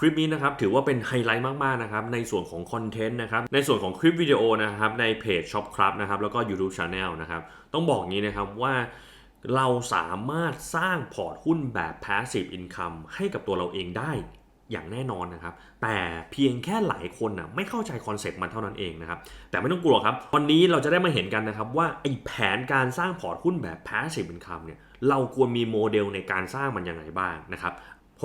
คลิปนี้นะครับถือว่าเป็นไฮไลท์มาก ๆ นะครับในส่วนของคอนเทนต์นะครับในส่วนของคลิปวิดีโอนะครับในเพจ Shop ครับนะครับแล้วก็ YouTube Channel นะครับต้องบอกงี้นะครับว่าเราสามารถสร้างพอร์ตหุ้นแบบ Passive Income ให้กับตัวเราเองได้อย่างแน่นอนนะครับ แต่เพียงแค่หลายคนนะไม่เข้าใจคอนเซ็ปต์มันเท่านั้นเองนะครับ แต่ไม่ต้องกลัวครับ วันนี้เราจะได้มาเห็นกันนะครับว่าไอ้แผนการสร้างพอร์ตหุ้นแบบ Passive Income เนี่ยเราควรมีโมเดลในการสร้างมันยังไงบ้างนะครับ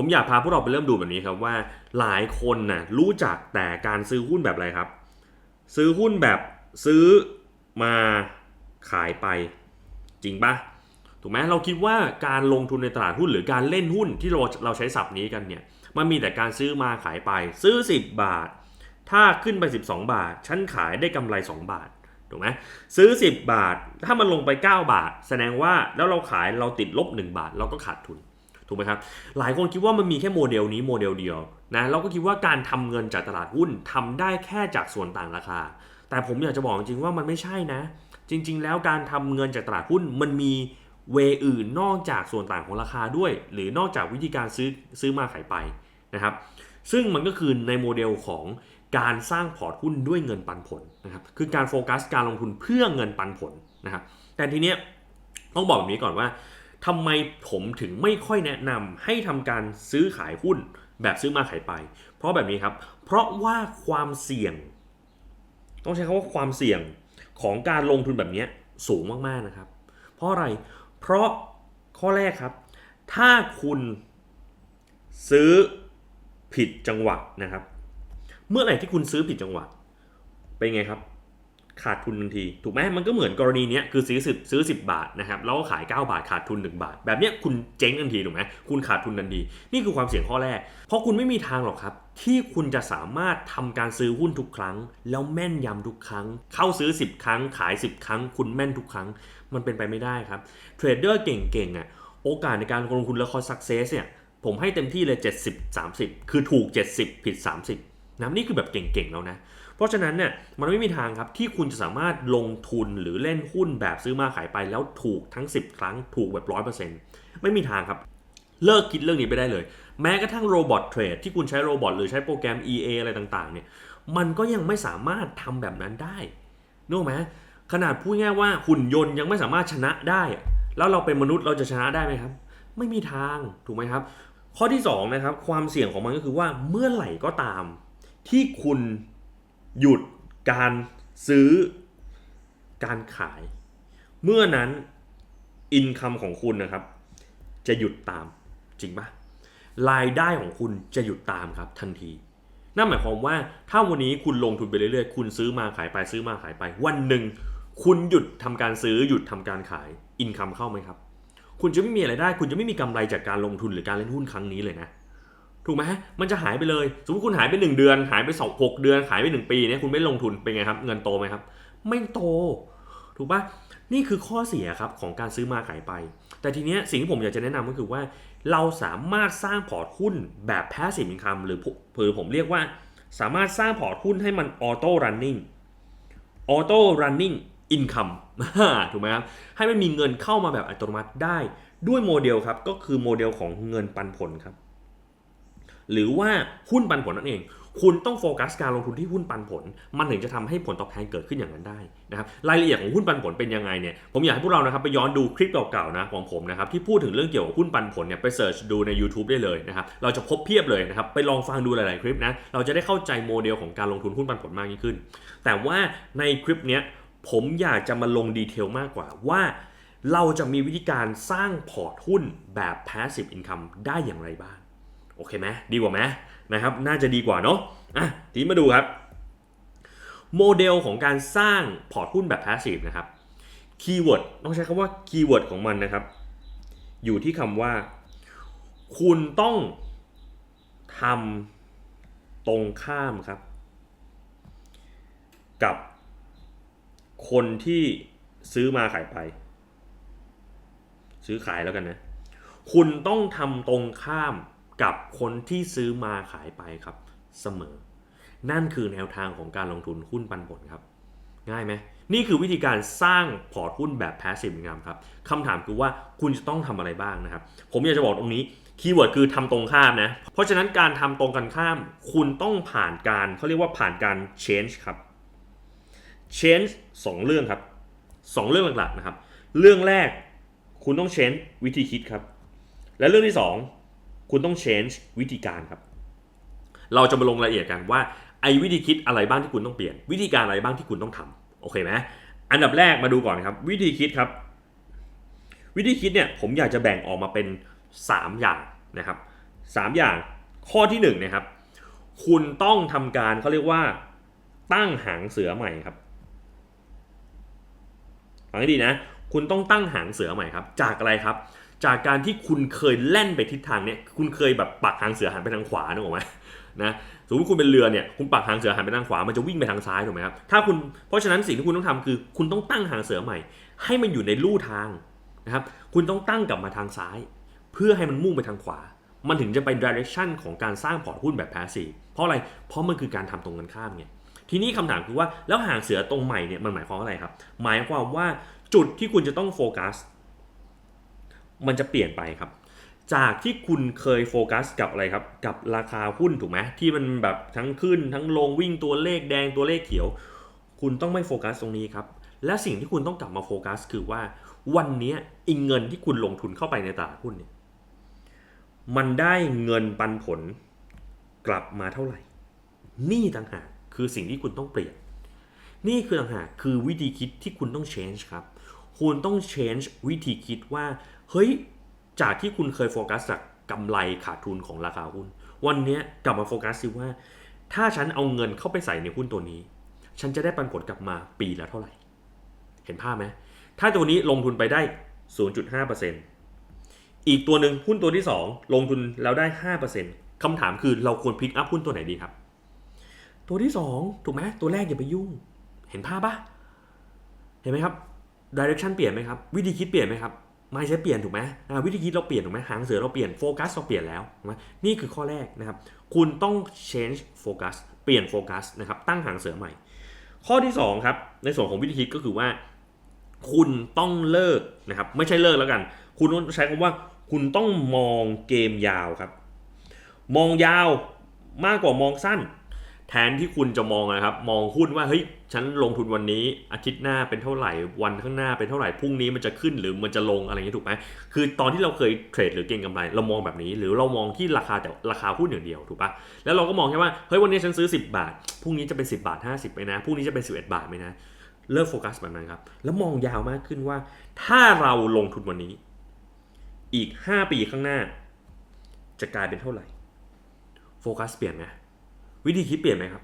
ผมอยากพาพวกเราไปเริ่มดูแบบนี้ครับว่าหลายคนนะ่ะรู้จักแต่การซื้อหุ้นแบบอะไรครับ ซื้อหุ้นแบบซื้อมาขายไปจริงปะถูกไหมเราคิดว่าการลงทุนในตลาดหุ้นหรือการเล่นหุ้นที่เราเราใช้ศัพท์นี้กันเนี่ยมันมีแต่การซื้อมาขายไป ซื้อ 10 บาท ถ้าขึ้นไป 12 บาท ฉันขายได้กำไร 2 บาทถูกไหมซื้อ 10 บาท ถ้ามันลงไป 9 บาท แสดงว่าแล้วเราขายเราติดลบ 1 บาท เราก็ขาดทุน ถูกไหมครับ หลายคนคิดว่ามันมีแค่โมเดลนี้โมเดลเดียวนะเราก็คิดว่าการทำเงินจากตลาดหุ้นทำได้แค่จากส่วนต่างราคา แต่ผมอยากจะบอกจริงๆว่ามันไม่ใช่นะ จริง ๆ แล้วการทำเงินจากตลาดหุ้นมันมีเวอื่นนอกจากส่วนต่างของราคาด้วย หรือนอกจากวิธีการซื้อซื้อมาขายไปนะครับ ซึ่งมันก็คือในโมเดลของการสร้างพอร์ตหุ้นด้วยเงินปันผลนะครับคือการโฟกัสการลงทุนเพื่อเงินปันผลนะครับแต่ทีเนี้ยต้องบอกแบบนี้ก่อนว่า ทำไมผมถึงไม่ค่อยแนะนำให้ทำการซื้อขายหุ้นแบบซื้อมาขายไป เพราะแบบนี้ครับ เพราะว่าความเสี่ยง ต้องใช้คำว่าความเสี่ยงของการลงทุนแบบนี้สูงมากๆนะครับ เพราะอะไร เพราะข้อแรกครับ ถ้าคุณซื้อผิดจังหวะนะครับ เมื่อไหร่ที่คุณซื้อผิดจังหวะเป็นไงครับ ขาดทุนทันที ถูกไหมมันก็เหมือนกรณีนี้คือซื้อสิบซื้อ 10 บาทนะครับแล้วก็ขาย 9 บาทขาดทุน 1 บาท แบบเนี้ยคุณเจ๊งทันทีถูกไหมคุณขาดทุนทันที นี่คือความเสี่ยงข้อแรก เพราะคุณไม่มีทางหรอกครับ ที่คุณจะสามารถทำการซื้อหุ้นทุกครั้ง แล้วแม่นยำทุกครั้ง เข้าซื้อ 10 ครั้ง ขาย 10 ครั้ง คุณแม่นทุกครั้ง มันเป็นไปไม่ได้ครับเทรดเดอร์เก่งๆอะโอกาสในการลงทุนแล้วคอสักเซสเนี่ยผมให้เต็มที่เลย 70 30 คือถูก 70 ผิด 30นะนี่คือแบบเก่งๆแล้วนะ เพราะฉะนั้นเนี่ยมันไม่มีทางครับที่คุณจะสามารถลงทุนหรือเล่นหุ้นแบบซื้อมาขายไปแล้วถูกทั้ง 10 ครั้งถูกแบบ100%ไม่มีทางครับเลิกคิดเรื่องนี้ไปได้เลย แม้กระทั่งโรบอทเทรดที่คุณใช้โรบอทหรือใช้โปรแกรม EA อะไรต่างๆเนี่ยมันก็ยังไม่สามารถทำแบบนั้นได้นึกไหมขนาดพูดง่ายว่าหุ่นยนต์ยังไม่สามารถชนะได้ แล้วเราเป็นมนุษย์เราจะชนะได้ไหมครับ ไม่มีทางถูกไหมครับ ข้อที่สองนะครับความเสี่ยงของมันก็คือว่าเมื่อไหร่ก็ตาม ที่คุณ หยุดการซื้อการขาย เมื่อนั้นอินคัมของคุณนะครับ จะหยุดตามจริงปะรายได้ของคุณจะหยุดตามครับทันที นั่นหมายความว่าถ้าวันนี้คุณลงทุนไปเรื่อยๆ คุณซื้อมาขายไปซื้อมาขายไป วันหนึ่งคุณหยุดทำการซื้อหยุดทำการขายอินคัมเข้าไหมครับ คุณจะไม่มีอะไรได้ คุณจะไม่มีกำไรจากการลงทุนหรือการเล่นหุ้นครั้งนี้เลยนะ ถูกไหมมันจะหายไปเลย สมมติคุณหายไป 1 เดือน หายไป2 6เดือน หายไป 1 ปีเนี่ยคุณไม่ลงทุนเป็นไงครับ เงินโตไหมครับ ไม่โต ถูกปะนี่คือข้อเสียครับของการซื้อมาขายไป แต่ทีเนี้ยสิ่งที่ผมอยากจะแนะนำก็คือว่า เราสามารถสร้างพอร์ตหุ้นแบบ passive income หรือหรือผมเรียกว่า สามารถสร้างพอร์ตหุ้นให้มัน auto running auto running income ถูกไหมครับให้มันมีเงินเข้ามาแบบอัตโนมัติได้ด้วยโมเดลครับก็คือโมเดลของเงินปันผลครับ หรือว่าหุ้นปันผลนั่นเอง คุณต้องโฟกัสการลงทุนที่หุ้นปันผล มันถึงจะทำให้ผลตอบแทนเกิดขึ้นอย่างนั้นได้นะครับรายละเอียดของหุ้นปันผลเป็นยังไงเนี่ยผมอยากให้พวกเรานะครับไปย้อนดูคลิปเก่าๆนะของผมนะครับที่พูดถึงเรื่องเกี่ยวกับหุ้นปันผลเนี่ยไปเสิร์ชดูใน YouTube ได้เลยนะครับเราจะพบเพียบเลยนะครับไปลองฟังดูหลายๆคลิปนะเราจะได้เข้าใจโมเดลของการลงทุนหุ้นปันผลมากยิ่งขึ้น แต่ว่าในคลิปเนี้ยผมอยากจะมาลงดีเทลมากกว่าว่าเราจะมีวิธีการสร้างพอร์ตหุ้นแบบ passive income ได้อย่างไรบ้าง โอเคไหมดีกว่าไหมนะครับน่าจะดีกว่าเนาะอะทีนี้มาดูครับ โมเดลของการสร้างพอร์ตหุ้นแบบ passive นะครับคีย์เวิร์ดต้องใช้คำว่าคีย์เวิร์ดของมันนะครับ อยู่ที่คำว่า คุณต้องทำตรงข้ามครับ กับคนที่ซื้อมาขายไป ซื้อขายแล้วกันนะ คุณต้องทำตรงข้าม กับคนที่ซื้อมาขายไปครับเสมอ นั่นคือแนวทางของการลงทุนหุ้นปันผลครับ ง่ายไหมนี่คือวิธีการสร้างพอร์ตหุ้นแบบ passive income ครับคำถามคือว่าคุณจะต้องทำอะไรบ้างนะครับ ผมอยากจะบอกตรงนี้คีย์เวิร์ดคือทำตรงข้ามนะ เพราะฉะนั้นการทำตรงกันข้าม คุณต้องผ่านการเขาเรียกว่าผ่านการ change ครับ change สองเรื่องครับสองเรื่องหลักๆนะครับ เรื่องแรกคุณต้อง change วิธีคิดครับ และเรื่องที่สอง คุณต้อง change วิธีการครับ เราจะมาลงรายละเอียดกันว่าไอ้วิธีคิดอะไรบ้างที่คุณต้องเปลี่ยน วิธีการอะไรบ้างที่คุณต้องทำโอเคไหมอันดับแรกมาดูก่อนครับ วิธีคิดครับ วิธีคิดเนี่ยผมอยากจะแบ่งออกมาเป็น 3 อย่างนะครับ 3 อย่างข้อที่1นะครับ คุณต้องทำการเขาเรียกว่าตั้งหางเสือใหม่ครับฟังให้ดีนะ คุณต้องตั้งหางเสือใหม่ครับ จากอะไรครับ จากการที่คุณเคยแล่นไปทิศทางเนี่ยคุณเคยแบบปักหางเสือหันไปทางขวานึกออกไหมนะสมมติคุณเป็นเรือเนี่ยคุณปักหางเสือหันไปทางขวามันจะวิ่งไปทางซ้ายถูกไหมครับถ้าคุณเพราะฉะนั้นสิ่งที่คุณต้องทำคือ คุณต้องตั้งหางเสือใหม่ ให้มันอยู่ในลู่ทางนะครับคุณต้องตั้งกลับมาทางซ้าย เพื่อให้มันมุ่งไปทางขวา มันถึงจะไป direction ของการสร้างพอร์ตหุ้นแบบ passive เพราะอะไรเพราะมันคือการทำตรงกันข้ามไงทีนี้คำถามคือว่าแล้วหางเสือตรงใหม่เนี่ยมันหมายความว่าอะไรครับ หมายความว่าจุดที่คุณจะต้องโฟกัส มันจะเปลี่ยนไปครับ จากที่คุณเคยโฟกัสกับอะไรครับ กับราคาหุ้นถูกไหมที่มันแบบทั้งขึ้นทั้งลงวิ่งตัวเลขแดงตัวเลขเขียว คุณต้องไม่โฟกัสตรงนี้ครับ และสิ่งที่คุณต้องกลับมาโฟกัส คือว่าวันนี้อิงเงินที่คุณลงทุนเข้าไปในตลาดหุ้นเนี่ยมันได้เงินปันผลกลับมาเท่าไหร่ นี่ต่างหากคือสิ่งที่คุณต้องเปลี่ยน นี่คือต่างหากคือวิธีคิดที่คุณต้อง change ครับ คุณต้อง change วิธีคิดว่า เฮ้ยจากที่คุณเคยโฟกัสจากกำไรขาดทุนของราคาหุ้น วันนี้กลับมาโฟกัสซิว่า ถ้าฉันเอาเงินเข้าไปใส่ในหุ้นตัวนี้ ฉันจะได้ปันผลกลับมาปีละเท่าไหร่ เห็นภาพไหมถ้าตัวนี้ลงทุนไปได้ 0.5%อีกตัวหนึ่งหุ้นตัวที่ 2 ลงทุนแล้วได้ 5%คำถามคือเราควรพิกอัพหุ้นตัวไหนดีครับ ตัวที่ 2 ถูกไหมตัวแรกอย่าไปยุ่ง เห็นภาพปะเห็นไหมครับดิเรกชันเปลี่ยนไหมครับ วิธีคิดเปลี่ยนไหมครับ ไม่ใช่เปลี่ยนถูกไหมวิธีคิดเราเปลี่ยนถูกไหมหางเสือเราเปลี่ยนโฟกัสเราเปลี่ยนแล้วถูกไหมนี่คือข้อแรกนะครับ คุณต้อง change focus เปลี่ยนโฟกัสนะครับ ตั้งหางเสือใหม่ ข้อที่2ครับในส่วนของวิธีคิดก็คือว่า คุณต้องเลิกนะครับ ไม่ใช่เลิกแล้วกัน คุณต้องใช้คำว่า คุณต้องมองเกมยาวครับ มองยาวมากกว่ามองสั้น แทนที่คุณจะมองนะครับ มองหุ้นว่าเฮ้ยฉันลงทุนวันนี้อาทิตย์หน้าเป็นเท่าไหร่ วันข้างหน้าเป็นเท่าไหร่พรุ่งนี้มันจะขึ้นหรือมันจะลงอะไรอย่างนี้ถูกไหมคือตอนที่เราเคยเทรดหรือเก็งกำไร เรามองแบบนี้ หรือเรามองที่ราคาแต่ราคาหุ้นอย่างเดียวถูกปะแล้วเราก็มองแค่ว่าเฮ้ยวันนี้ฉันซื้อ 10 บาทพรุ่งนี้จะเป็น 10 บาท 50ไหมนะพรุ่งนี้จะเป็น 11 บาทไหมนะเลิกโฟกัสแบบนั้นครับแล้วมองยาวมากขึ้นว่า ถ้าเราลงทุนวันนี้ อีก 5 ปีข้างหน้า จะกลายเป็นเท่าไหร่โฟกัสเปลี่ยนไหม วิธีคิดเปลี่ยนไหมครับ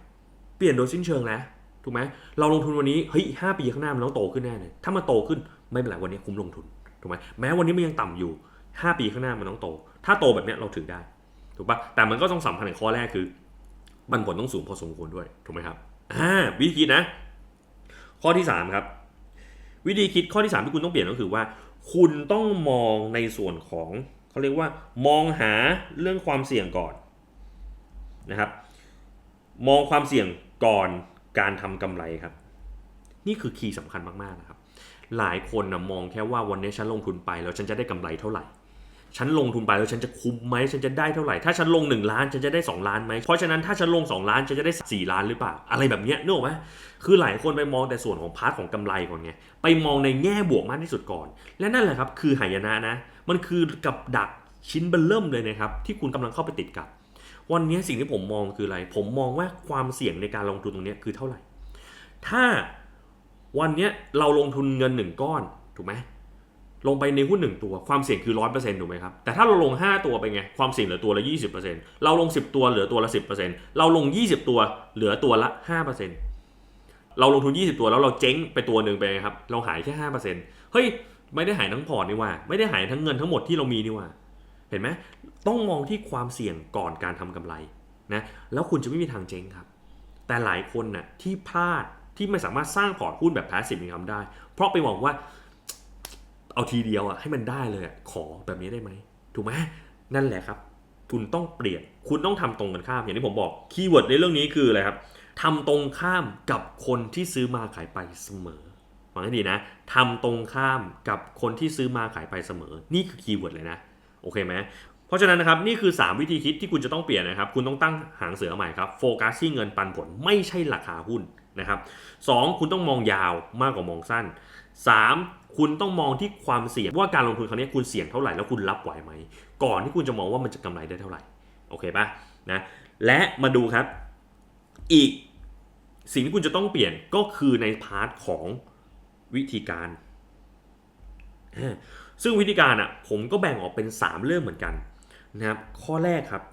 เปลี่ยนโดยสิ้นเชิงแล้วถูกไหมเราลงทุนวันนี้เฮ้ยห้าปีข้างหน้ามันต้องโตขึ้นแน่เลยถ้ามันโตขึ้นไม่เป็นไรวันนี้คุ้มลงทุนถูกไหมแม้วันนี้มันยังต่ำอยู่ 5 ปีข้างหน้ามันต้องโต ถ้าโตแบบนี้เราถือได้ถูกปะแต่มันก็ต้องสำคัญในข้อแรกคือมันผลต้องสูงพอสมควรด้วยถูกไหมครับอ่าวิธีคิดนะ ข้อที่ 3 ครับ วิธีคิดข้อที่ 3 ที่คุณต้องเปลี่ยนก็คือว่า คุณต้องมองในส่วนของเขาเรียกว่ามองหาเรื่องความเสี่ยงก่อนนะครับ มองความเสี่ยงก่อนการทำกำไรครับ นี่คือคีย์สำคัญมากๆนะครับ หลายคนนะมองแค่ว่าวันนี้ฉันลงทุนไปแล้วฉันจะได้กำไรเท่าไหร่ ฉันลงทุนไปแล้วฉันจะคุ้มไหมฉันจะได้เท่าไหร่ ถ้าฉันลง 1 ล้านฉันจะได้ 2 ล้านไหมเพราะฉะนั้นถ้าฉันลง 2 ล้านฉันจะได้ 4 ล้านหรือเปล่า อะไรแบบเนี้ยนึกออกไหมคือหลายคนไปมองแต่ส่วนของพาร์ทของกำไรก่อนไง ไปมองในแง่บวกมากที่สุดก่อน และนั่นแหละครับคือหายนะนะ มันคือกับดักชิ้นเบลเริ่มเลยนะครับที่คุณกำลังเข้าไปติดกับ วันนี้สิ่งที่ผมมองคืออะไร ผมมองว่าความเสี่ยงในการลงทุนตรงนี้คือเท่าไหร่ ถ้าวันนี้เราลงทุนเงินหนึ่งก้อนถูกไหมลงไปในหุ้นหนึ่งตัวความเสี่ยงคือร้อยเปอร์เซ็นต์ถูกไหมครับ แต่ถ้าเราลง 5 ตัวไปไง ความเสี่ยงเหลือตัวละยี่สิบเปอร์เซ็นต์เราลง 10 ตัวเหลือตัวละสิบเปอร์เซ็นต์เราลง 20 ตัวเหลือตัวละห้าเปอร์เซ็นต์เราลงทุน 20 ตัวแล้วเราเจ๊งไปตัวหนึ่งไปครับ เราหายแค่ห้าเปอร์เซ็นต์เฮ้ย ไม่ได้หายทั้งพอร์ตนี่ว่า ไม่ได้หายทั้งเงินทั้งหมดที่เรามีนี่ว่า เห็นไหมต้องมองที่ความเสี่ยงก่อนการทำกำไรนะแล้วคุณจะไม่มีทางเจ๊งครับ แต่หลายคนน่ะที่พลาดที่ไม่สามารถสร้างพอร์ตหุ้นแบบ passive income ได้ เพราะไปหวังว่าเอาทีเดียวอะให้มันได้เลยอะขอแบบนี้ได้ไหมถูกไหมนั่นแหละครับ คุณต้องเปลี่ยนคุณต้องทำตรงกันข้ามอย่างที่ผมบอกคีย์เวิร์ดในเรื่องนี้คืออะไรครับทำตรงข้ามกับคนที่ซื้อมาขายไปเสมอฟังให้ดีนะทำตรงข้ามกับคนที่ซื้อมาขายไปเสมอ นี่คือคีย์เวิร์ดเลยนะ โอเคไหมเพราะฉะนั้นนะครับนี่คือ 3 วิธีคิดที่คุณจะต้องเปลี่ยนนะครับ คุณต้องตั้งหางเสือใหม่ครับโฟกัสที่เงินปันผลไม่ใช่ราคาหุ้นนะครับสองคุณต้องมองยาวมากกว่ามองสั้น 3. คุณต้องมองที่ความเสี่ยงว่าการลงทุนครั้งนี้คุณเสี่ยงเท่าไหร่แล้วคุณรับไหวไหม ก่อนที่คุณจะมองว่ามันจะกำไรได้เท่าไหร่โอเคปะนะและมาดูครับ อีกสิ่งที่คุณจะต้องเปลี่ยนก็คือในพาร์ทของวิธีการ ซึ่งวิธีการอะผมก็แบ่งออกเป็น 3 เรื่องเหมือนกันนะครับข้อแรกครับ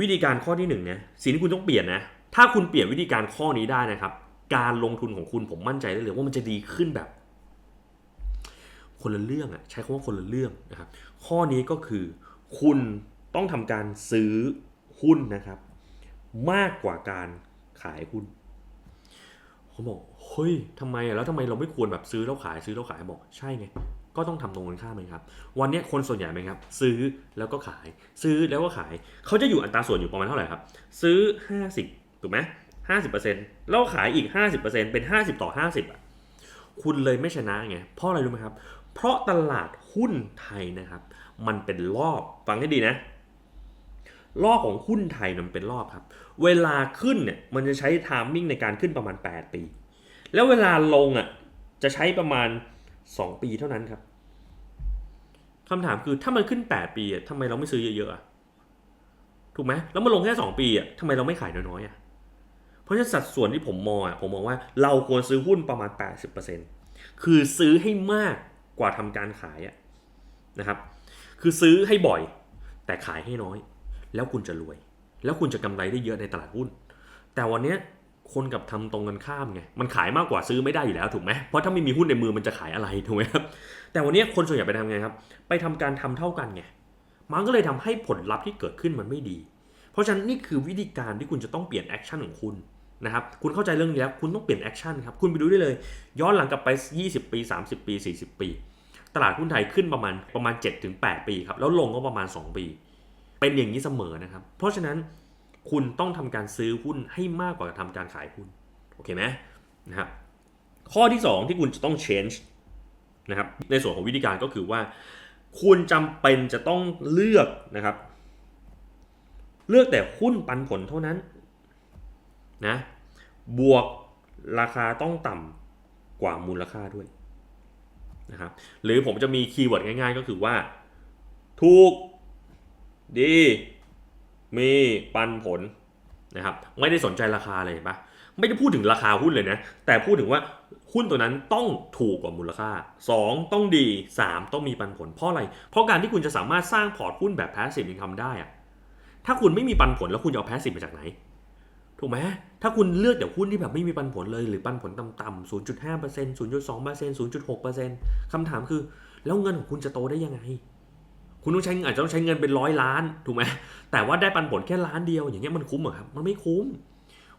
วิธีการข้อที่1นึ่งนะสิ่งที่คุณต้องเปลี่ยนนะถ้าคุณเปลี่ยนวิธีการข้อนี้ได้นะครับ การลงทุนของคุณผมมั่นใจได้เลยว่ามันจะดีขึ้นแบบ คนละเรื่องอะใช้คำว่าคนละเรื่องนะครับ ข้อนี้ก็คือ คุณต้องทำการซื้อหุ้นนะครับ มากกว่าการขายหุ้นเขาบอกเฮ้ยทำไมอะแล้วทำไมเราไม่ควรแบบซื้อแล้วขายซื้อแล้วขายบอกใช่ไง ก็ต้องทำตรงกันข้ามไหมครับ วันนี้คนส่วนใหญ่ไหมครับ ซื้อแล้วก็ขาย ซื้อแล้วก็ขาย เขาจะอยู่อัตราส่วนอยู่ประมาณเท่าไหร่ครับ ซื้อ 50 ถูกไหมห้าสิบเปอร์เซ็นต์แล้วขายอีก50%เปอร์เซ็น50ต่อ50อะ คุณเลยไม่ชนะไง เพราะอะไรรู้ไหมครับ เพราะตลาดหุ้นไทยนะครับ มันเป็นรอบ ฟังให้ดีนะ รอบของหุ้นไทยมันเป็นรอบครับ เวลาขึ้นเนี่ยมันจะใช้ไทามมิ่งในการขึ้นประมาณ 8 ปี แล้วเวลาลงอะจะใช้ประมาณ 2 ปีเท่านั้นครับ คำถามคือถ้ามันขึ้น 8 ปีอะทำไมเราไม่ซื้อเยอะๆถูกไหมแล้วมันลงแค่ 2 ปีอะทำไมเราไม่ขายน้อยๆอะเพราะฉะนั้นสัดส่วนที่ผมมองอะผมมองว่าเราควรซื้อหุ้นประมาณ 80%คือซื้อให้มากกว่าทำการขายอะนะครับคือซื้อให้บ่อย แต่ขายให้น้อย แล้วคุณจะรวย แล้วคุณจะกำไรได้เยอะในตลาดหุ้น แต่วันนี้ คนกับทำตรงกันข้ามไง มันขายมากกว่าซื้อไม่ได้อยู่แล้วถูกไหมเพราะถ้าไม่มีหุ้นในมือมันจะขายอะไรถูกไหมครับ แต่วันนี้คนส่วนใหญ่ไปทำไงครับ ไปทำการทำเท่ากันไง มันก็เลยทำให้ผลลัพธ์ที่เกิดขึ้นมันไม่ดี เพราะฉะนั้นนี่คือวิธีการที่คุณจะต้องเปลี่ยนแอคชั่นของคุณนะครับ คุณเข้าใจเรื่องนี้แล้ว คุณต้องเปลี่ยนแอคชั่นครับ คุณไปดูได้เลย ย้อนหลังกลับไป 20 ปี 30 ปี 40 ปี ตลาดหุ้นไทยขึ้นประมาณประมาณ 7-8 ปีครับ แล้วลงก็ประมาณ 2 ปี เป็นอย่างนี้เสมอนะครับ เพราะฉะนั้น คุณต้องทำการซื้อหุ้นให้มากกว่าทำการขายหุ้น โอเคไหมนะครับข้อที่ 2 ที่คุณจะต้อง change นะครับในส่วนของวิธีการก็คือว่า คุณจำเป็นจะต้องเลือกนะครับ เลือกแต่หุ้นปันผลเท่านั้นนะบวกราคาต้องต่ำกว่ามูลค่าด้วยนะครับหรือผมจะมีคีย์เวิร์ดง่ายๆ ก็คือว่า ถูกดี มีปันผลนะครับไม่ได้สนใจราคาเลยเห็นปะไม่ได้พูดถึงราคาหุ้นเลยนะ แต่พูดถึงว่าหุ้นตัวนั้นต้องถูกกว่ามูลค่า 2 ต้องดี 3 ต้องมีปันผล เพราะอะไร เพราะการที่คุณจะสามารถสร้างพอร์ตหุ้นแบบ passive income ได้อะถ้าคุณไม่มีปันผลแล้วคุณจะเอา passive มาจากไหน ถูกไหมถ้าคุณเลือกแต่หุ้นที่แบบไม่มีปันผลเลย หรือปันผลต่ำๆ0.5% 0.2% 0.6%คำถามคือ แล้วเงินของคุณจะโตได้ยังไง คุณต้องใช้อาจจะต้องใช้เงินเป็นร้อยล้านถูกไหมแต่ว่าได้ปันผลแค่ล้านเดียวอย่างเงี้ยมันคุ้มเหรอครับมันไม่คุ้ม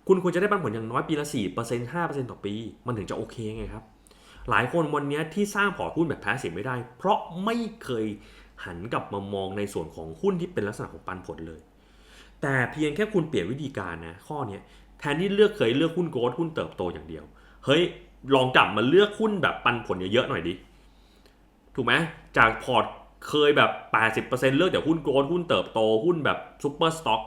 คุณควรจะได้ปันผลอย่างน้อยปีละ4% 5%ต่อปี มันถึงจะโอเคไงครับ หลายคนวันนี้ที่สร้างพอร์ตหุ้นแบบแพสซีฟไม่ได้ เพราะไม่เคยหันกลับมามองในส่วนของหุ้นที่เป็นลักษณะของปันผลเลย แต่เพียงแค่คุณเปลี่ยนวิธีการนะข้อนี้แทนที่เลือกเคยเลือกหุ้นโกลด์หุ้นเติบโตอย่างเดียว เฮ้ยลองกลับมาเลือกหุ้นแบบปันผลเยอะๆหน่อยดิถูกไหมจากพอร์ต เคยแบบ 80%เลือกแต่หุ้นโกลด์หุ้นเติบโตหุ้นแบบซูเปอร์สต็อก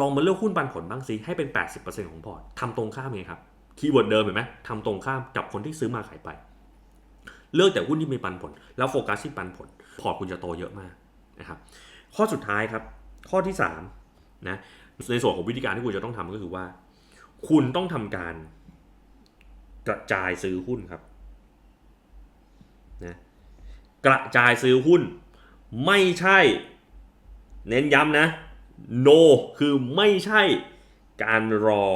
ลองมาเลือกหุ้นปันผลบ้างสิให้เป็น 80%ของพอร์ตทำตรงข้ามไงครับคีย์เวิร์ดเดิมเห็นไหมทำตรงข้ามกับคนที่ซื้อมาขายไป เลือกแต่หุ้นที่มีปันผล แล้วโฟกัสที่ปันผล พอร์ตคุณจะโตเยอะมากนะครับ ข้อสุดท้ายครับ ข้อที่3นะในส่วนของวิธีการที่คุณจะต้องทำก็คือว่า คุณต้องทำการกระจายซื้อหุ้นครับ กระจายซื้อหุ้น ไม่ใช่ เน้นย้ำนะ no คือไม่ใช่การรอ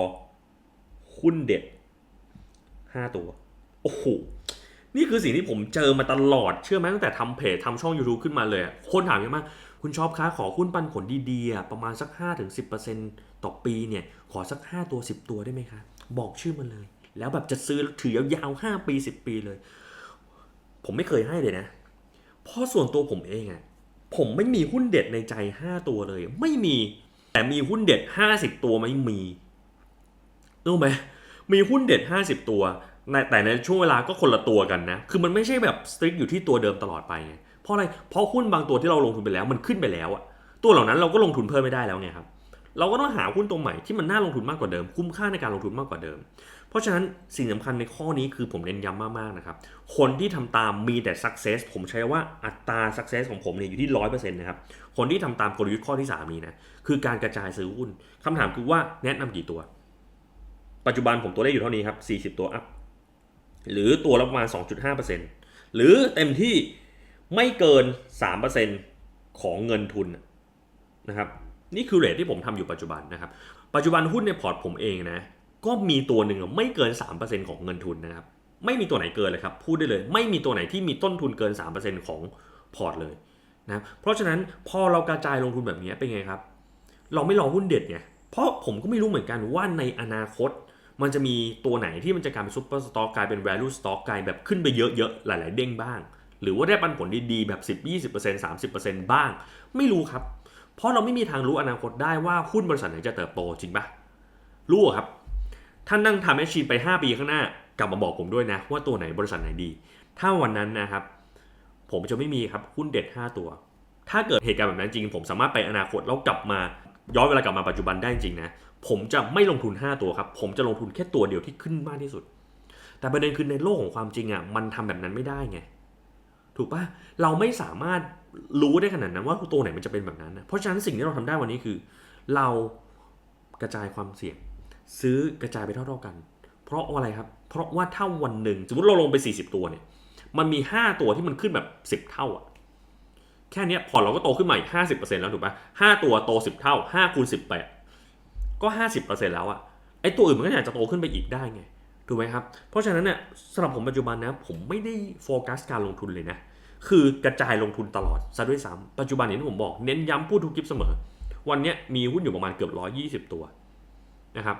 หุ้นเด็ด 5 ตัว โอ้โห นี่คือสิ่งที่ผมเจอมาตลอด เชื่อไหมตั้งแต่ทำเพจทำช่อง YouTube ขึ้นมาเลย คนถามเยอะมาก คุณชอบค้าขอหุ้นปันผลดีๆ ประมาณสัก 5-10%ต่อปีเนี่ย ขอสัก 5 ตัว 10 ตัวได้ไหมคะ บอกชื่อมันเลย แล้วแบบจะซื้อถือยาวๆ 5 ปี 10 ปีเลย ผมไม่เคยให้เลยนะ เพราะส่วนตัวผมเองอะผมไม่มีหุ้นเด็ดในใจ 5 ตัวเลย ไม่มี แต่มีหุ้นเด็ด 50 ตัวไม่มีรู้ไหมมีหุ้นเด็ด 50 ตัวในแต่ในช่วงเวลาก็คนละตัวกันนะ คือมันไม่ใช่แบบสตริกอยู่ที่ตัวเดิมตลอดไปไงเพราะอะไร เพราะหุ้นบางตัวที่เราลงทุนไปแล้ว มันขึ้นไปแล้วอะตัวเหล่านั้นเราก็ลงทุนเพิ่มไม่ได้แล้วไงครับ เราก็ต้องหาหุ้นตัวใหม่ที่มันน่าลงทุนมากกว่าเดิม คุ้มค่าในการลงทุนมากกว่าเดิม ราะฉะนั้นสิ่งสำคัญในข้อนี้คือผมเน้นย้ำมากๆนะครับ คนที่ทำตามมีแต่ success ผมใช้ว่าอัตรา success ของผมเนี่ยอยู่ที่ร้อยเปอร์เซ็นต์นะครับ คนที่ทำตามกลยุทธ์ข้อที่ 3 นี้นะ คือการกระจายซื้อหุ้นคำถามคือว่าแนะนำกี่ตัว ปัจจุบันผมตัวเลขอยู่เท่านี้ครับ 40 ตัวอัพ หรือตัวละประมาณ 2.5%หรือเต็มที่ไม่เกิน 3%ของเงินทุนนะครับ นี่คือเรทที่ผมทำอยู่ปัจจุบันนะครับ ปัจจุบันหุ้นในพอร์ตผมเองนะ ก็มีตัวหนึ่งไม่เกิน 3%ของเงินทุนนะครับ ไม่มีตัวไหนเกินเลยครับ พูดได้เลย ไม่มีตัวไหนที่มีต้นทุนเกิน 3%ของพอร์ตเลยนะเพราะฉะนั้นพอเรากระจายลงทุนแบบนี้เป็นไงครับ เราไม่รอหุ้นเด็ดไงเพราะผมก็ไม่รู้เหมือนกันว่าในอนาคต มันจะมีตัวไหนที่มันจะกลายเป็นซุปเปอร์สต็อกกลายเป็น value stock กลายแบบขึ้นไปเยอะๆ หลายๆ เด้งบ้าง หรือว่าได้ปันผลดีๆ แบบ 10 20% 30%บ้าง ไม่รู้ครับ เพราะเราไม่มีทางรู้อนาคตได้ว่าหุ้นบริษัทไหนจะเติบโตจริงปะรู้ครับ ท่านนั่งทำแมชชีนไป 5 ปีข้างหน้ากลับมาบอกผมด้วยนะ ว่าตัวไหนบริษัทไหนดี ถ้าวันนั้นนะครับ ผมจะไม่มีครับหุ้นเด็ด 5 ตัว ถ้าเกิดเหตุการณ์แบบนั้นจริง ผมสามารถไปอนาคตแล้วกลับมาย้อนเวลากลับมาปัจจุบันได้จริงนะผมจะไม่ลงทุน 5 ตัวครับผมจะลงทุนแค่ตัวเดียวที่ขึ้นมากที่สุด แต่ประเด็นคือในโลกของความจริงอะมันทำแบบนั้นไม่ได้ไงถูกปะเราไม่สามารถรู้ได้ขนาดนั้นว่าตัวไหนมันจะเป็นแบบนั้นนะเพราะฉะนั้นสิ่งที่เราทำได้วันนี้คือ เรากระจายความเสี่ยง ซื้อกระจายไปเท่าๆกัน เพราะอะไรครับ เพราะว่าถ้าวันหนึ่ง สมมติเราลงไป 40 ตัวเนี่ย มันมี 5 ตัวที่มันขึ้นแบบ 10 เท่าอะแค่นี้พอเราก็โตขึ้นใหม่ห้าสิบเปอีก50%แล้วถูกปะห้าตัวโต10เท่า5คูณ10ไปดก็ห้าสิบเปอะก็50%แล้วอะไอตัวอื่นมันก็อยากจะโตขึ้นไปอีกได้ไงถูกไหมครับ เพราะฉะนั้นเนี่ยสำหรับผมปัจจุบันนะผมไม่ได้โฟกัสการลงทุนเลยนะ คือกระจายลงทุนตลอดซะด้วยซ้ำปัจจุบันอย่างที่ผมบอกเน้นย้ำพูดทุกคลิปเสมอ วันนี้มีหุ้นอยู่ประมาณเกือบ120ตัวนะครับ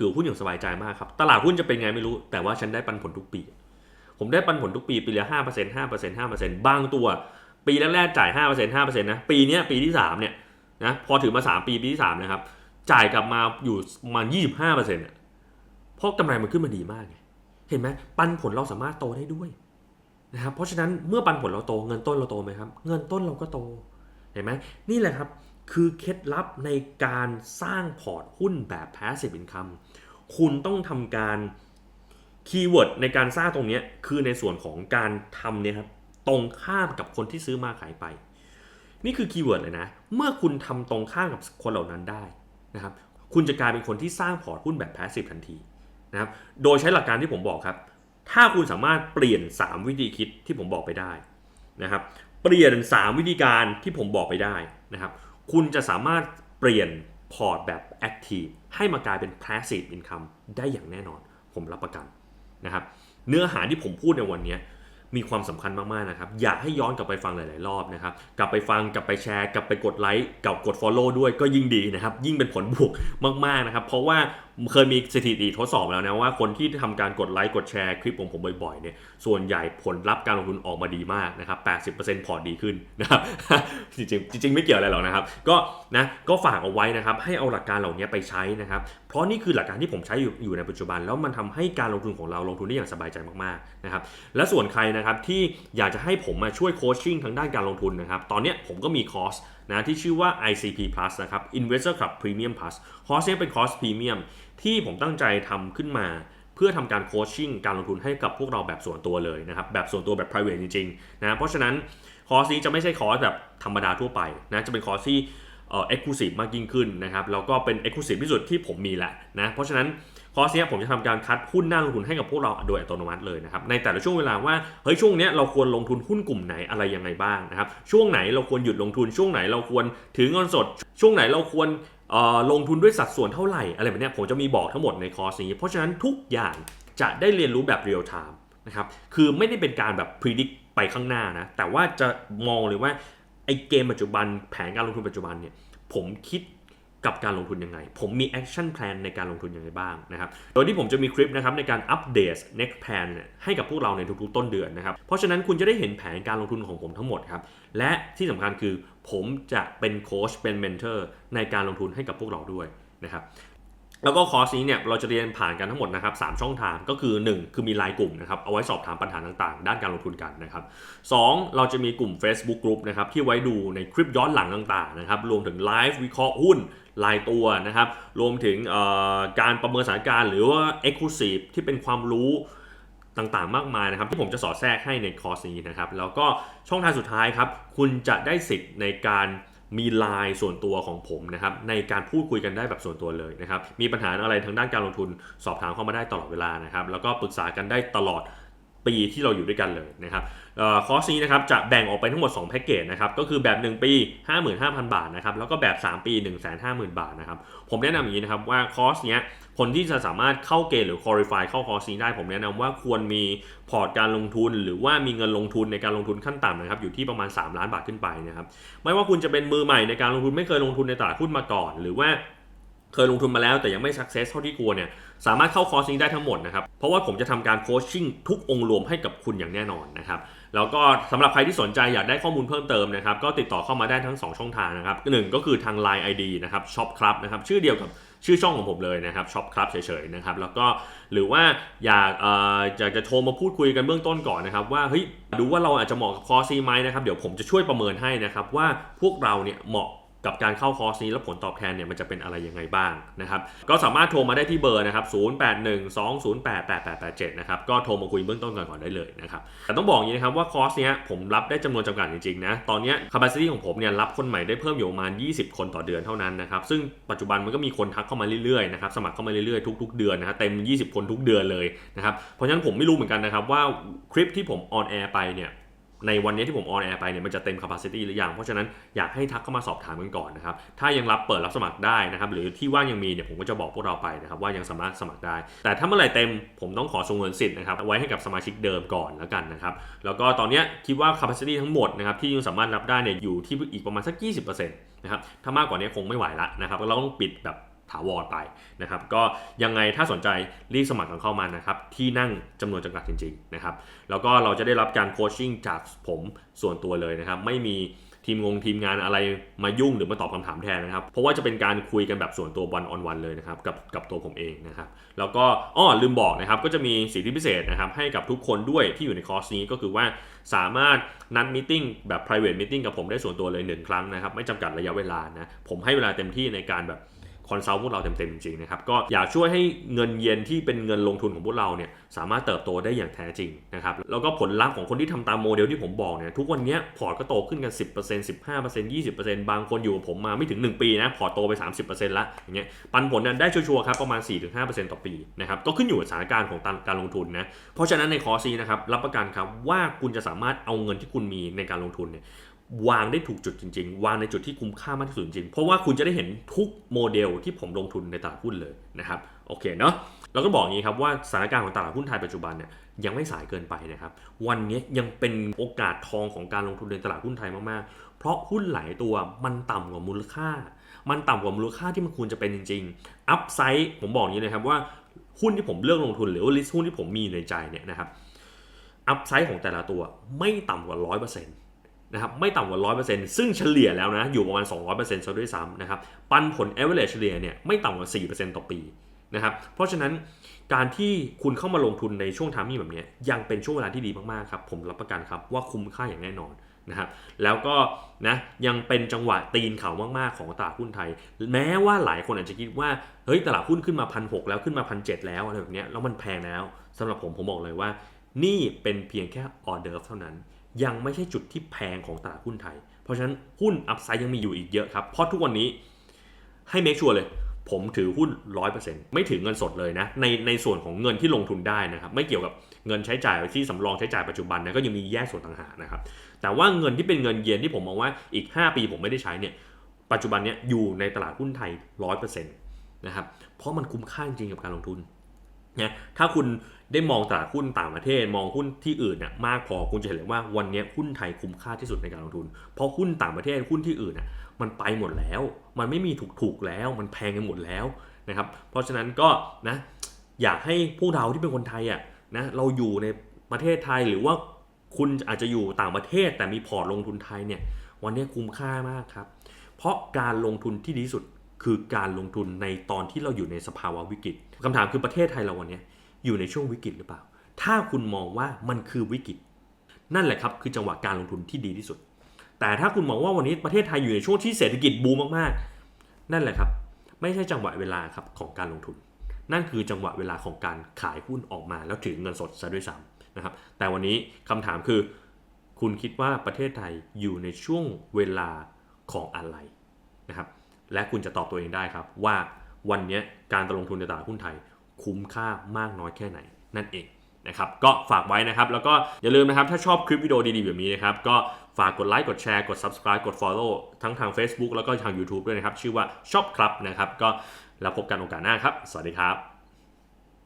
ถือหุ้นอย่างสบายใจมากครับ ตลาดหุ้นจะเป็นไงไม่รู้ แต่ว่าฉันได้ปันผลทุกปี ผมได้ปันผลทุกปี ปีละห้าเปอร์เซ็นต์ห้าเปอร์เซ็นต์ห้าเปอร์เซ็นต์บางตัว ปีแรกๆจ่ายห้าเปอร์เซ็นต์ห้าเปอร์เซ็นต์นะ ปีนี้ปีที่สามเนี่ยนะพอถือมาสามปีปีที่สามนะครับ จ่ายกลับมาอยู่ประมาณยี่สิบห้าเปอร์เซ็นต์เพราะกำไรมันขึ้นมาดีมากไงเห็นไหมปันผลเราสามารถโตได้ด้วยนะครับเพราะฉะนั้นเมื่อปันผลเราโตเงินต้นเราโตไหมครับ เงินต้นเราก็โตเห็นไหมนี่แหละครับคือเคล็ดลับในการสร้างพอร์ตหุ้นแบบ passive income คุณต้องทำการคีย์เวิร์ดในการสร้างตรงนี้คือในส่วนของการทำเนี่ยครับตรงข้ามกับคนที่ซื้อมาขายไป นี่คือคีย์เวิร์ดเลยนะ เมื่อคุณทำตรงข้ามกับคนเหล่านั้นได้นะครับคุณจะกลายเป็นคนที่สร้างพอร์ตหุ้นแบบ passive ทันทีนะครับโดยใช้หลักการที่ผมบอกครับ ถ้าคุณสามารถเปลี่ยน 3 วิธีคิดที่ผมบอกไปได้นะครับเปลี่ยน 3 วิธีการที่ผมบอกไปได้นะครับคุณจะสามารถเปลี่ยน พอร์ตแบบแอคทีฟให้มากลายเป็นพาสซีฟอินคัมได้อย่างแน่นอน ผมรับประกันนะครับ เนื้อหาที่ผมพูดในวันนี้มีความสำคัญมากๆนะครับ อยากให้ย้อนกลับไปฟังหลาย ๆ รอบนะครับ กลับไปฟังกลับไปแชร์ กลับไปกดไลค์กับกด Follow ด้วยก็ยิ่งดีนะครับ ยิ่งเป็นผลบวกมาก ๆ นะครับ เพราะว่า เคยมีสถิติทดสอบแล้วนะว่าคนที่ทำการกดไลค์กดแชร์คลิปของผมบ่อยๆเนี่ยส่วนใหญ่ผลลัพธ์การลงทุนออกมาดีมากนะครับ 80%พอร์ตดีขึ้นนะครับจริงๆจริง ๆ ไม่เกี่ยวอะไรหรอกนะครับ ก็นะก็ฝากเอาไว้นะครับ ให้เอาหลักการเหล่านี้ไปใช้นะครับ เพราะนี่คือหลักการที่ผมใช้อยู่อยู่ในปัจจุบัน แล้วมันทำให้การลงทุนของเราลงทุนได้อย่างสบายใจมากๆนะครับและส่วนใครนะครับที่อยากจะให้ผมมาช่วยโคชชิ่งทางด้านการลงทุนนะครับตอนนี้ผมก็มีคอร์สนะที่ชื่อว่า ICP Plus นะครับ Investor Club Premium Plus คอร์สนี้เป็นคอร์สพรีเมียม ที่ผมตั้งใจทำขึ้นมา เพื่อทำการโคชชิ่งการลงทุนให้กับพวกเราแบบส่วนตัวเลยนะครับแบบส่วนตัวแบบ private จริงๆนะเพราะฉะนั้นคอร์สนี้จะไม่ใช่คอร์สแบบธรรมดาทั่วไปนะจะเป็นคอร์สที่เอ่อ exclusive มากยิ่งขึ้นนะครับแล้วก็เป็น exclusive ที่สุดที่ผมมีแหละนะเพราะฉะนั้นคอร์สนี้ผมจะทำการคัดหุ้นน่าลงทุนให้กับพวกเราโดยอัตโนมัติเลยนะครับในแต่ละช่วงเวลาว่าเฮ้ยช่วงนี้เราควรลงทุนหุ้นกลุ่มไหนอะไรยังไงบ้างนะครับช่วงไหนเราควรหยุดลงทุนช่วงไหนเราควรถือเงินสด ช่วงไหนเราควร ลงทุนด้วยสัดส่วนเท่าไหร่อะไรแบบนี้ผมจะมีบอกทั้งหมดในคอร์สนี้ เพราะฉะนั้นทุกอย่างจะได้เรียนรู้แบบเรียลไทม์นะครับคือไม่ได้เป็นการแบบพิจิตรไปข้างหน้านะแต่ว่าจะมองเลยว่าไอ้เกมปัจจุบันแผนการลงทุนปัจจุบันเนี่ยผมคิดกับการลงทุนยังไง ผมมี action plan ในการลงทุนยังไงบ้างนะครับ โดยที่ผมจะมีคลิปนะครับในการอัปเดต next plan เนี่ยให้กับพวกเราในทุกๆต้นเดือนนะครับ เพราะฉะนั้นคุณจะได้เห็นแผนการลงทุนของผมทั้งหมดครับ และที่สำคัญคือ ผมจะเป็นโค้ชเป็นเมนเทอร์ในการลงทุนให้กับพวกเราด้วยนะครับแล้วก็คอร์สนี้เนี่ยเราจะเรียนผ่านกันทั้งหมดนะครับสามช่องทางก็คือ 1 คือมีไลน์กลุ่มนะครับเอาไว้สอบถามปัญหาต่างๆ ด้านการลงทุนกันนะครับสองเราจะมีกลุ่ม Facebook Group นะครับที่ไว้ดูในคลิปย้อนหลังต่างๆนะครับรวมถึงไลฟ์วิเคราะห์หุ้นรายตัวนะครับรวมถึงการประเมินสถานการณ์หรือว่า Exclusive ที่เป็นความรู้ ต่างๆ มากมายนะครับ ที่ผมจะสอดแทรกให้ในคอร์สนี้นะครับ แล้วก็ช่องทางสุดท้ายครับ คุณจะได้สิทธิ์ในการมีไลน์ส่วนตัวของผมนะครับในการพูดคุยกันได้แบบส่วนตัวเลยนะครับ มีปัญหาอะไรทางด้านการลงทุนสอบถามเข้ามาได้ตลอดเวลานะครับ แล้วก็ปรึกษากันได้ตลอด ปีที่เราอยู่ด้วยกันเลยนะครับคอร์สนี้นะครับจะแบ่งออกไปทั้งหมด 2 แพ็กเกจนะครับก็คือแบบ 1 ปี 55,000 บาทนะครับแล้วก็แบบ 3 ปี 150,000 บาทนะครับผมแนะนำอย่างนี้นะครับว่าคอร์สเนี้ยคนที่จะสามารถเข้าเกณฑ์หรือ qualify เข้าคอร์สนี้ได้ ผมแนะนำว่าควรมีพอร์ตการลงทุน หรือว่ามีเงินลงทุนในการลงทุนขั้นต่ำนะครับอยู่ที่ประมาณ 3 ล้านบาทขึ้นไปนะครับไม่ว่าคุณจะเป็นมือใหม่ในการลงทุนไม่เคยลงทุนในตลาดหุ้นมาก่อน หรือว่า เคยลงทุนมาแล้วแต่ยังไม่ success เท่าที่ควรเนี่ยสามารถเข้าคอร์สนี้ได้ทั้งหมดนะครับ เพราะว่าผมจะทำการโคชชิ่งทุกองค์รวมให้กับคุณอย่างแน่นอนนะครับ แล้วก็สำหรับใครที่สนใจอยากได้ข้อมูลเพิ่มเติมนะครับ ก็ติดต่อเข้ามาได้ทั้ง 2 ช่องทางนะครับหนึ่งก็คือทาง Line ID นะครับช็อปครับนะครับชื่อเดียวกับชื่อช่องของผมเลยนะครับช็อปครับเฉยๆนะครับแล้วก็หรือว่าอยากอออยากจะโทรมาพูดคุยกันเบื้องต้นก่อนนะครับว่าเฮ้ยดูว่าเราอาจจะเหมาะกับคอร์สนี้ไหมนะครับเดี๋ยวผมจะช่วยประเมินให้นะครับว่าพวกเราเนี่ยเหมาะ กับการเข้าคอร์สนี้แล้วผลตอบแทนเนี่ยมันจะเป็นอะไรยังไงบ้างนะครับก็สามารถโทรมาได้ที่เบอร์นะครับ 0812088887 นะครับก็โทรมาคุยเบื้องต้นก่อนก่อนได้เลยนะครับแต่ต้องบอกอย่างนี้นะครับว่าคอร์สเนี้ยผมรับได้จำนวนจำกัดจริงๆนะตอนนี้ย capacity ของผมเนี่ยรับคนใหม่ได้เพิ่มอยู่ประมาณ 20 คนต่อเดือนเท่านั้นนะครับซึ่งปัจจุบันมันก็มีคนทักเข้ามาเรื่อยๆนะครับสมัครเข้ามาเรื่อยๆทุก ๆ เดือนนะฮะเต็ม 20 คนทุกเดือนเลยนะครับเพราะฉะนั้นผมไม่รู้เหมือนกันนะครับว่าคลิปที่ผมออนแอร์ไปเนี่ย ในวันนี้ที่ผมออนแอร์ไปเนี่ยมันจะเต็ม capacity หรือยัง เพราะฉะนั้นอยากให้ทักเข้ามาสอบถามกันก่อนนะครับ ถ้ายังรับเปิดรับสมัครได้นะครับ หรือที่ว่างยังมีเนี่ยผมก็จะบอกพวกเราไปนะครับว่ายังสามารถสมัครได้ แต่ถ้าเมื่อไหร่เต็มผมต้องขอสงวนสิทธิ์นะครับไว้ให้กับสมาชิกเดิมก่อนแล้วกันนะครับ แล้วก็ตอนนี้คิดว่า capacity ทั้งหมดนะครับที่ยังสามารถรับได้เนี่ยอยู่ที่อีกประมาณสัก 20%นะครับ ถ้ามากกว่านี้คงไม่ไหวละนะครับเราต้องปิดแบบ ถาวรไปนะครับก็ยังไงถ้าสนใจรีบสมัครกันเข้ามานะครับที่นั่งจำนวนจำกัดจริงๆนะครับแล้วก็เราจะได้รับการโคชชิ่งจากผมส่วนตัวเลยนะครับไม่มีทีมงงทีมงานอะไรมายุ่งหรือมาตอบคำถามแทนนะครับ เพราะว่าจะเป็นการคุยกันแบบส่วนตัววันออนวันเลยนะครับกับกับตัวผมเองนะครับ แล้วก็อ้อลืมบอกนะครับ ก็จะมีสิทธิพิเศษนะครับให้กับทุกคนด้วยที่อยู่ในคอร์สนี้ก็คือว่าสามารถนัดมิ팅แบบ private meeting กับผมได้ส่วนตัวเลยหนึ่งครั้งนะครับ ไม่จำกัดระยะเวลานะผมให้เวลาเต็มที่ในการแบบ คอนซัลท์พวกเราเต็มๆจริงๆนะครับก็อยากช่วยให้เงินเย็นที่เป็นเงินลงทุนของพวกเราเนี่ยสามารถเติบโตได้อย่างแท้จริงนะครับแล้วก็ผลลัพธ์ของคนที่ทำตามโมเดลที่ผมบอกเนี่ยทุกวันนี้พอร์ตก็โตขึ้นกัน 10% 15% 20%บางคนอยู่กับผมมาไม่ถึง 1 ปีนะพอร์ตโตไป 30%ละอย่างเงี้ยปันผลเนี่ยได้ชัวร์ๆครับประมาณ 4-5%ต่อปีนะครับก็ขึ้นอยู่กับสถานการณ์ของการลงทุนนะเพราะฉะนั้นในคอร์สนี้นะครับรับประกันครับว่าคุณจะสามารถเอาเงินที่คุณมีในการลงทุนเนี่ย วางได้ถูกจุดจริง ๆ วางในจุดที่คุ้มค่ามากที่สุดจริง เพราะว่าคุณจะได้เห็นทุกโมเดลที่ผมลงทุนในตลาดหุ้นเลยนะครับ โอเคเนาะเราก็บอกอย่างนี้ครับว่าสถานการณ์ของตลาดหุ้นไทยปัจจุบันเนี่ยยังไม่สายเกินไปนะครับ วันนี้ยังเป็นโอกาสทองของการลงทุนในตลาดหุ้นไทยมากๆ เพราะหุ้นหลายตัวมันต่ำกว่ามูลค่า มันต่ำกว่ามูลค่าที่มันควรจะเป็นจริงๆ อัพไซด์ผมบอกอย่างนี้นะครับว่าหุ้นที่ผมเลือกลงทุนหรือว่าลิสต์หุ้นที่ผมมีในใจเนี่ยนะครับ อัพไซด์ของแต่ละตัวไม่ต่ำกว่า 100%น นะครับไม่ต่ำกว่า100%ซึ่งเฉลี่ยแล้วนะอยู่ประมาณ200%ซะด้วยซ้ำนะครับปันผล average เฉลี่ยเนี่ยไม่ต่ำกว่า4%ต่อปีนะครับเพราะฉะนั้นการที่คุณเข้ามาลงทุนในช่วงทามมิ่แบบนี้ยังเป็นช่วงเวลาที่ดีมากๆครับผมรับประกันครับว่าคุ้มค่าอย่างแน่นอนนะครับแล้วก็นะยังเป็นจังหวะตีนเขามากๆของตลาดหุ้นไทย แม้ว่าหลายคนอาจจะคิดว่าเฮ้ยตลาดหุ้นขึ้นมาพันหแล้วขึ้นมาพันเแล้วอะไรแบบนี้แล้วมันแพงแล้วสำหรับผมผมบอกเลยว่า นี่เป็นเพียงแค่ออเดอร์เท่านั้น ยังไม่ใช่จุดที่แพงของตลาดหุ้นไทย เพราะฉะนั้นหุ้นอัพไซด์ยังมีอยู่อีกเยอะครับ เพราะทุกวันนี้ให้เมคชัวร์เลย ผมถือหุ้น 100%ไม่ถือเงินสดเลยนะ ในในส่วนของเงินที่ลงทุนได้นะครับ ไม่เกี่ยวกับเงินใช้จ่ายที่สำรองใช้จ่ายปัจจุบันนะก็ยังมีแยกส่วนต่างหากนะครับ แต่ว่าเงินที่เป็นเงินเย็นที่ผมมองว่าอีก 5 ปีผมไม่ได้ใช้เนี่ย ปัจจุบันเนี้ยอยู่ในตลาดหุ้นไทย 100%นะครับ เพราะมันคุ้มค่าจริงกับการลงทุนนะถ้าคุณ ได้มองตลาดหุ้นต่างประเทศ มองหุ้นที่อื่นเนี่ยมากพอคุณจะเห็นเลยว่าวันนี้หุ้นไทยคุ้มค่าที่สุดในการลงทุน เพราะหุ้นต่างประเทศหุ้นที่อื่นน่ะมันไปหมดแล้ว มันไม่มีถูกๆแล้ว มันแพงกันหมดแล้วนะครับ เพราะฉะนั้นก็นะอยากให้พวกเราที่เป็นคนไทยอะนะเราอยู่ในประเทศไทยหรือว่าคุณอาจจะอยู่ต่างประเทศแต่มีพอร์ตลงทุนไทยเนี่ยวันนี้คุ้มค่ามากครับ เพราะการลงทุนที่ดีสุดคือการลงทุนในตอนที่เราอยู่ในสภาวะวิกฤตคำถามคือประเทศไทยเราวันนี้ อยู่ในช่วงวิกฤตหรือเปล่า ถ้าคุณมองว่ามันคือวิกฤต นั่นแหละครับคือจังหวะการลงทุนที่ดีที่สุด แต่ถ้าคุณมองว่าวันนี้ประเทศไทยอยู่ในช่วงที่เศรษฐกิจบูมมากๆ นั่นแหละครับ ไม่ใช่จังหวะเวลาครับของการลงทุน นั่นคือจังหวะเวลาของการขายหุ้นออกมา แล้วถือเงินสดซะด้วยซ้ำนะครับ แต่วันนี้คำถามคือ คุณคิดว่าประเทศไทยอยู่ในช่วงเวลาของอะไรนะครับ และคุณจะตอบตัวเองได้ครับว่าวันนี้การลงทุนในตลาดหุ้นไทย คุ้มค่ามากน้อยแค่ไหนนั่นเองนะครับก็ฝากไว้นะครับ แล้วก็อย่าลืมนะครับ ถ้าชอบคลิปวิดีโอดีๆแบบนี้นะครับ ก็ฝากกดไลค์กดแชร์กด subscribe กด follow ทั้งทาง Facebook แล้วก็ทาง YouTube ด้วยนะครับ ชื่อว่าชอบครับนะครับ ก็แล้วพบกันโอกาสหน้าครับ สวัสดีครับ